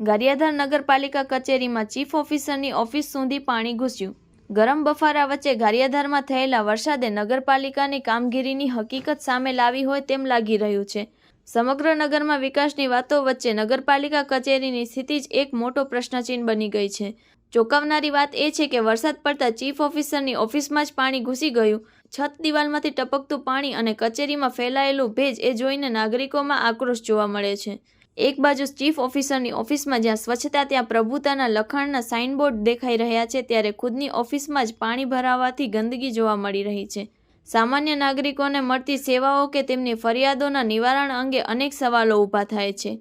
ગારિયાધાર નગરપાલિકા કચેરીમાં chief ઓફિસરની office સુધી પાણી ઘૂસ્યું. ગરમ બફારા વચ્ચે ગારિયાધારમાં થયેલા વરસાદે નગરપાલિકાની કામગીરીની હકીકત સામે લાવી હોય તેમ લાગી રહ્યું છે. સમગ્ર નગરમાં વિકાસની વાતો વચ્ચે નગરપાલિકા કચેરીની સ્થિતિ જ એક મોટો પ્રશ્નચિહ્ન બની ગઈ છે. ચોંકાવનારી વાત એ છે કે વરસાદ પડતા ચીફ ઓફિસરની ઓફિસમાં જ પાણી ઘૂસી ગયું. છત દિવાલમાંથી ટપકતું પાણી અને કચેરીમાં ફેલાયેલું ભેજ એ જોઈને નાગરિકોમાં આક્રોશ જોવા મળે છે. એક બાજુ ચીફ ઓફિસરની ઓફિસમાં જ્યાં સ્વચ્છતા, ત્યાં પ્રભુતાના લખાણના સાઇનબોર્ડ દેખાઈ રહ્યા છે, ત્યારે ખુદની ઓફિસમાં જ પાણી ભરાવાથી ગંદકી જોવા મળી રહી છે. સામાન્ય નાગરિકોને મળતી સેવાઓ કે તેમની ફરિયાદોના નિવારણ અંગે અનેક સવાલો ઊભા થાય છે.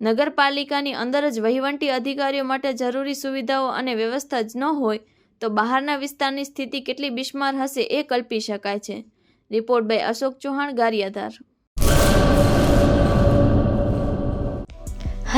નગરપાલિકાની અંદર જ વહીવટી અધિકારીઓ માટે જરૂરી સુવિધાઓ અને વ્યવસ્થા જ ન હોય, તો બહારના વિસ્તારની સ્થિતિ કેટલી બિસ્માર હશે એ કલ્પી શકાય છે. Report by Ashok Chauhan, Gariyadhar.